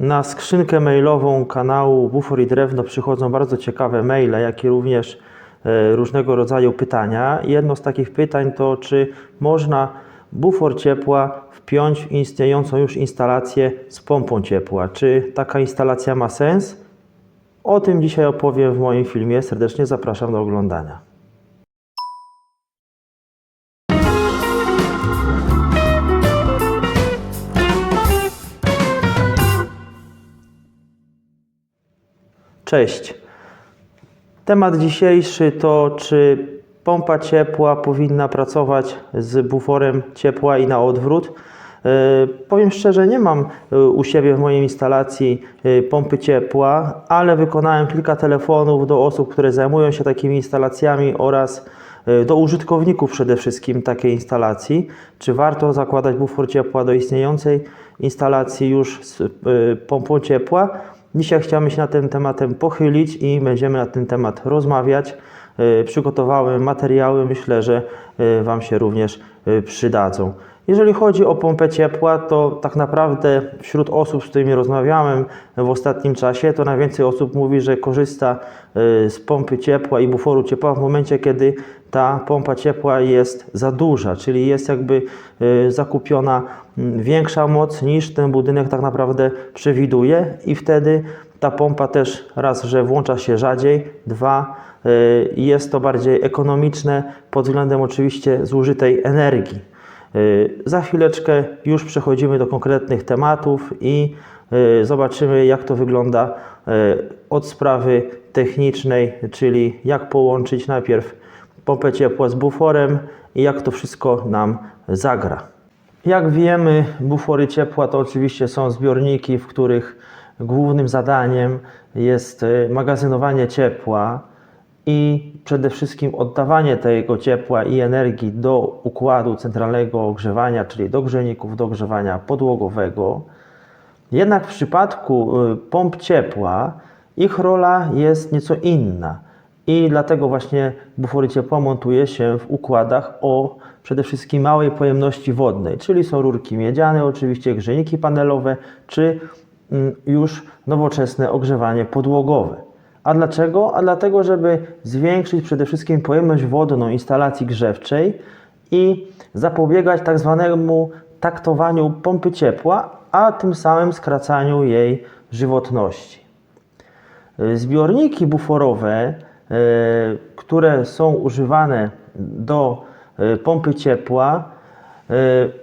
Na skrzynkę mailową kanału Bufor i Drewno przychodzą bardzo ciekawe maile, jak i również e, różnego rodzaju pytania. Jedno z takich pytań to, czy można bufor ciepła wpiąć w istniejącą już instalację z pompą ciepła. Czy taka instalacja ma sens? O tym dzisiaj opowiem w moim filmie. Serdecznie zapraszam do oglądania. Cześć. Temat dzisiejszy to, czy pompa ciepła powinna pracować z buforem ciepła i na odwrót. E, Powiem szczerze, nie mam e, u siebie w mojej instalacji e, pompy ciepła, ale wykonałem kilka telefonów do osób, które zajmują się takimi instalacjami oraz do użytkowników przede wszystkim takiej instalacji. Czy warto zakładać bufor ciepła do istniejącej instalacji już z pompą ciepła? Dzisiaj chciałem się na tym tematem pochylić i będziemy na ten temat rozmawiać. E, Przygotowałem materiały, myślę, że e, Wam się również e, przydadzą. Jeżeli chodzi o pompę ciepła, to tak naprawdę wśród osób, z którymi rozmawiałem w ostatnim czasie, to najwięcej osób mówi, że korzysta z pompy ciepła i buforu ciepła w momencie, kiedy ta pompa ciepła jest za duża, czyli jest jakby e, zakupiona mm, większa moc niż ten budynek tak naprawdę przewiduje i wtedy ta pompa też raz, że włącza się rzadziej, dwa, e, jest to bardziej ekonomiczne pod względem oczywiście zużytej energii. Y, Za chwileczkę już przechodzimy do konkretnych tematów i y, zobaczymy, jak to wygląda y, od sprawy technicznej, czyli jak połączyć najpierw pompę ciepła z buforem i jak to wszystko nam zagra. Jak wiemy, bufory ciepła to oczywiście są zbiorniki, w których głównym zadaniem jest y, magazynowanie ciepła i przede wszystkim oddawanie tego ciepła i energii do układu centralnego ogrzewania, czyli do grzejników do ogrzewania podłogowego. Jednak w przypadku y, pomp ciepła ich rola jest nieco inna i dlatego właśnie bufory ciepła montuje się w układach o przede wszystkim małej pojemności wodnej, czyli są rurki miedziane, oczywiście grzejniki panelowe, czy mm, już nowoczesne ogrzewanie podłogowe. A dlaczego? A dlatego, żeby zwiększyć przede wszystkim pojemność wodną instalacji grzewczej i zapobiegać tak zwanemu taktowaniu pompy ciepła, a tym samym skracaniu jej żywotności. Zbiorniki buforowe, które są używane do e, pompy ciepła, e,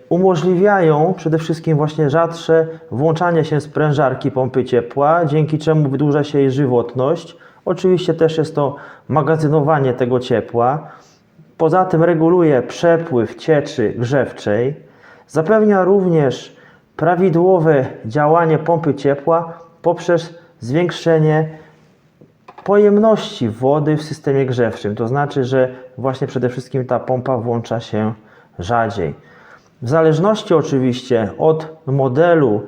umożliwiają przede wszystkim właśnie rzadsze włączanie się sprężarki pompy ciepła, dzięki czemu wydłuża się jej żywotność. Oczywiście też jest to magazynowanie tego ciepła. Poza tym reguluje przepływ cieczy grzewczej. Zapewnia również prawidłowe działanie pompy ciepła poprzez zwiększenie pojemności wody w systemie grzewczym. To znaczy, że właśnie przede wszystkim ta pompa włącza się rzadziej. W zależności oczywiście od modelu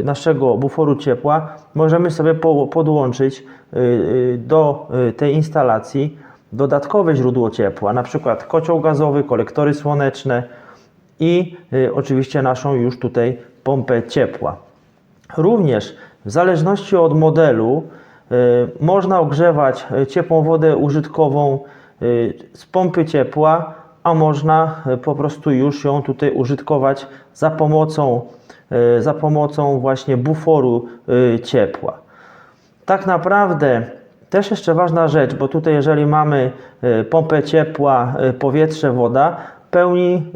y, naszego buforu ciepła, możemy sobie po, podłączyć y, y, do tej instalacji dodatkowe źródło ciepła, na przykład kocioł gazowy, kolektory słoneczne i oczywiście naszą już tutaj pompę ciepła. Również w zależności od modelu można ogrzewać y, ciepłą wodę użytkową y, z pompy ciepła, a można po prostu już ją tutaj użytkować za pomocą, za pomocą właśnie buforu ciepła. Tak naprawdę też jeszcze ważna rzecz, bo tutaj jeżeli mamy pompę ciepła, powietrze, woda, pełni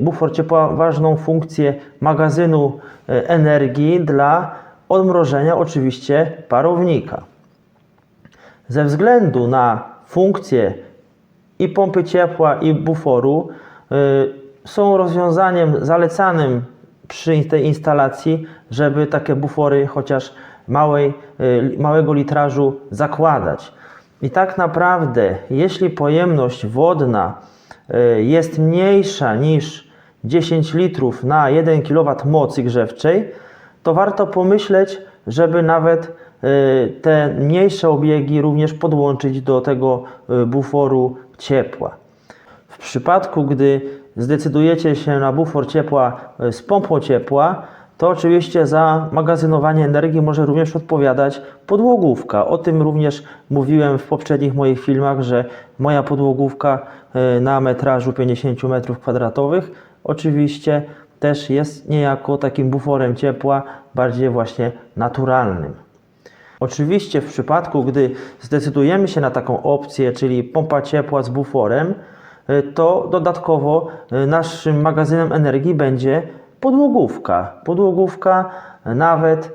bufor ciepła ważną funkcję magazynu energii dla odmrożenia oczywiście parownika. Ze względu na funkcję i pompy ciepła i buforu y, są rozwiązaniem zalecanym przy tej instalacji, żeby takie bufory chociaż małej, y, małego litrażu zakładać. I tak naprawdę, jeśli pojemność wodna y, jest mniejsza niż 10 litrów na 1 kW mocy grzewczej, to warto pomyśleć, żeby nawet te mniejsze obiegi również podłączyć do tego y, buforu ciepła. W przypadku, gdy zdecydujecie się na bufor ciepła y, z pompą ciepła, to oczywiście za magazynowanie energii może również odpowiadać podłogówka. O tym również mówiłem w poprzednich moich filmach, że moja podłogówka na metrażu 50 m2 oczywiście też jest niejako takim buforem ciepła, bardziej właśnie naturalnym. Oczywiście w przypadku, gdy zdecydujemy się na taką opcję, czyli pompa ciepła z buforem, y, to dodatkowo y, naszym magazynem energii będzie podłogówka. Podłogówka nawet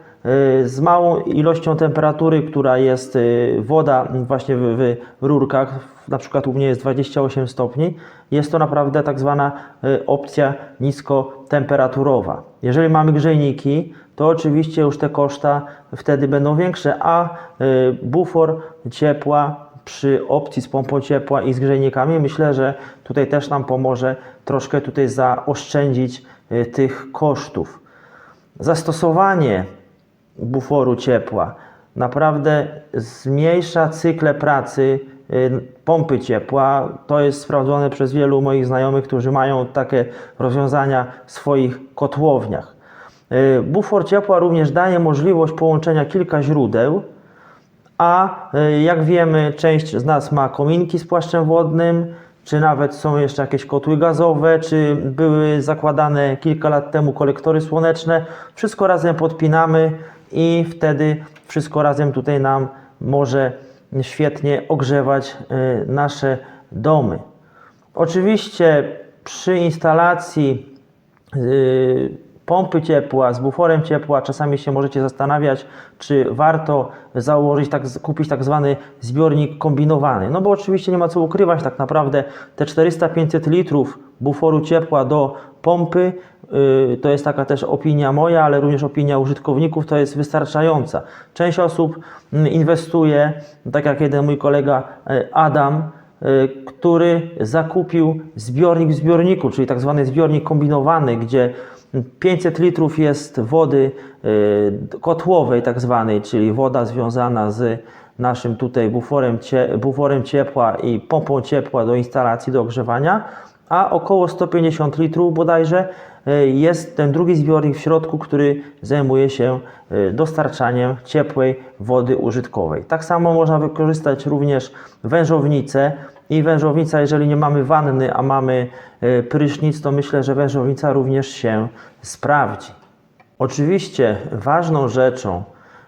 z małą ilością temperatury, która jest y, woda właśnie w, w rurkach, na przykład u mnie jest 28 stopni, jest to naprawdę tak zwana y, opcja niskotemperaturowa. Jeżeli mamy grzejniki, to oczywiście już te koszta wtedy będą większe, a y, bufor ciepła przy opcji z pompą ciepła i z grzejnikami myślę, że tutaj też nam pomoże troszkę tutaj zaoszczędzić y, tych kosztów. Zastosowanie buforu ciepła naprawdę zmniejsza cykle pracy y, pompy ciepła. To jest sprawdzone przez wielu moich znajomych, którzy mają takie rozwiązania w swoich kotłowniach. Y, Bufor ciepła również daje możliwość połączenia kilka źródeł, a y, jak wiemy, część z nas ma kominki z płaszczem wodnym, czy nawet są jeszcze jakieś kotły gazowe, czy były zakładane kilka lat temu kolektory słoneczne. Wszystko razem podpinamy i wtedy wszystko razem tutaj nam może świetnie ogrzewać y, nasze domy. Oczywiście przy instalacji y, pompy ciepła z buforem ciepła czasami się możecie zastanawiać, czy warto założyć, tak, kupić tak zwany zbiornik kombinowany. No bo oczywiście nie ma co ukrywać, tak naprawdę te 400-500 litrów buforu ciepła do pompy, yy, to jest taka też opinia moja, ale również opinia użytkowników, to jest wystarczająca. Część osób mm, inwestuje, tak jak jeden mój kolega yy, Adam, y, który zakupił zbiornik w zbiorniku, czyli tak zwany zbiornik kombinowany, gdzie 500 litrów jest wody y, kotłowej tak zwanej, czyli woda związana z naszym tutaj buforem, buforem ciepła i pompą ciepła do instalacji do ogrzewania, a około 150 litrów bodajże y, jest ten drugi zbiornik w środku, który zajmuje się y, dostarczaniem ciepłej wody użytkowej. Tak samo można wykorzystać również wężownicę i wężownica, jeżeli nie mamy wanny, a mamy e, prysznic, to myślę, że wężownica również się sprawdzi. Oczywiście ważną rzeczą,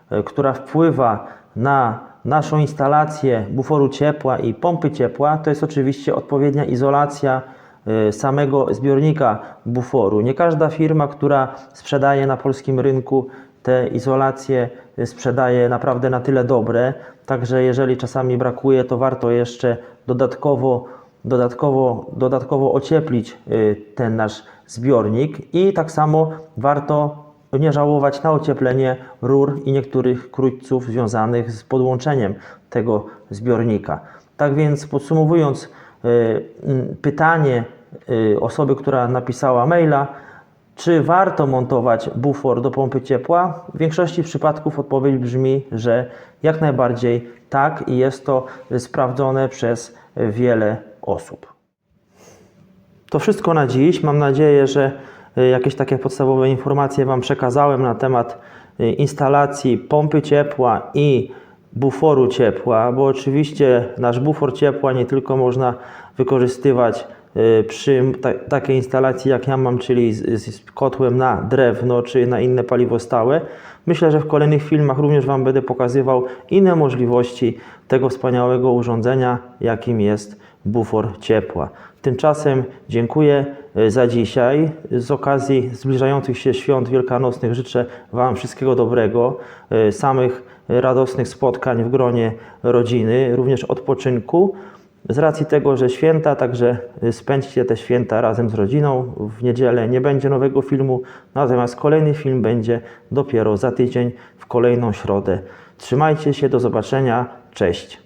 e, która wpływa na naszą instalację buforu ciepła i pompy ciepła, to jest oczywiście odpowiednia izolacja e, samego zbiornika buforu. Nie każda firma, która sprzedaje na polskim rynku te izolacje sprzedaje naprawdę na tyle dobre, także jeżeli czasami brakuje, to warto jeszcze dodatkowo, dodatkowo, dodatkowo ocieplić y, ten nasz zbiornik i tak samo warto nie żałować na ocieplenie rur i niektórych krójców związanych z podłączeniem tego zbiornika. Tak więc podsumowując y, pytanie y, osoby, która napisała maila, czy warto montować bufor do pompy ciepła? W większości przypadków odpowiedź brzmi, że jak najbardziej tak i jest to sprawdzone przez wiele osób. To wszystko na dziś. Mam nadzieję, że y, jakieś takie podstawowe informacje Wam przekazałem na temat y, instalacji pompy ciepła i buforu ciepła, bo oczywiście nasz bufor ciepła nie tylko można wykorzystywać przy ta, takiej instalacji jak ja mam, czyli z, z kotłem na drewno czy na inne paliwo stałe. Myślę, że w kolejnych filmach również Wam będę pokazywał inne możliwości tego wspaniałego urządzenia, jakim jest bufor ciepła. Tymczasem dziękuję y, za dzisiaj. Z okazji zbliżających się świąt wielkanocnych życzę Wam wszystkiego dobrego, y, samych radosnych spotkań w gronie rodziny, również odpoczynku. Z racji tego, że święta, także spędźcie te święta razem z rodziną. W niedzielę nie będzie nowego filmu, natomiast kolejny film będzie dopiero za tydzień, w kolejną środę. Trzymajcie się, do zobaczenia, cześć.